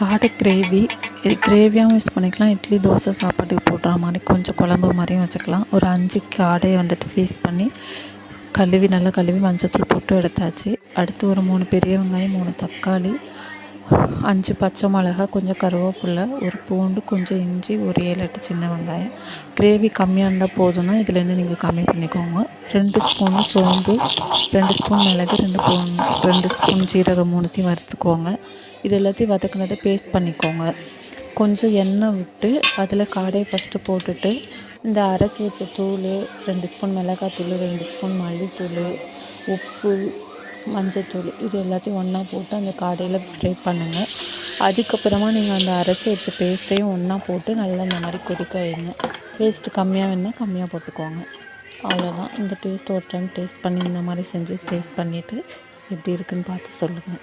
காடை கிரேவி இது கிரேவியாகவும் யூஸ் பண்ணிக்கலாம். இட்லி தோசை சாப்பாட்டுக்கு போடுற மாதிரி கொஞ்சம் குழம்பு மாதிரியும் வச்சுக்கலாம். ஒரு அஞ்சு காடையை வந்துட்டு ஃபீஸ் பண்ணி கழுவி நல்லா கழுவி மஞ்சத்தூள் போட்டு எடுத்தாச்சு. அடுத்து ஒரு மூணு பெரிய வெங்காயம் மூணு தக்காளி அஞ்சு பச்சை மிளகா கொஞ்சம் கருவேப்பில்லை ஒரு பூண்டு கொஞ்சம் இஞ்சி ஒரு ஏழு எட்டு சின்ன வெங்காயம். கிரேவி கம்மியாக இருந்தால் போதும்னா இதுலேருந்து நீங்கள் கம்மி பண்ணிக்கோங்க. ரெண்டு ஸ்பூன் சோம்பு ரெண்டு ஸ்பூன் மிளகு ரெண்டு ஸ்பூன் ரெண்டு ஸ்பூன் ஜீரகம் மூணுத்தையும் வறுத்துக்கோங்க. இது எல்லாத்தையும் வதக்குனதை பேஸ்ட் பண்ணிக்கோங்க. கொஞ்சம் எண்ணெய் விட்டு அதில் காடையை ஃபஸ்ட்டு போட்டுட்டு இந்த அரைச்சி வச்ச தூள் ரெண்டு ஸ்பூன் மிளகாத்தூள் ரெண்டு ஸ்பூன் மல்லித்தூள் உப்பு மஞ்சத்தூள் இது எல்லாத்தையும் ஒன்றா போட்டு அந்த காடையில் ஃப்ரை பண்ணுங்கள் அதுக்கப்புறமா நீங்கள் அந்த அரைச்சி வச்ச பேஸ்ட்டையும் ஒன்றா போட்டு நல்லா இந்த மாதிரி கொதிக்க வைங்க. பேஸ்ட்டு கம்மியாக வேணால் கம்மியாக போட்டுக்கோங்க. அவ்வளோதான் இந்த டேஸ்ட் ஒரு டைம் டேஸ்ட் பண்ணி இந்த மாதிரி செஞ்சு டேஸ்ட் பண்ணிவிட்டு எப்படி இருக்குன்னு பார்த்து சொல்லுங்கள்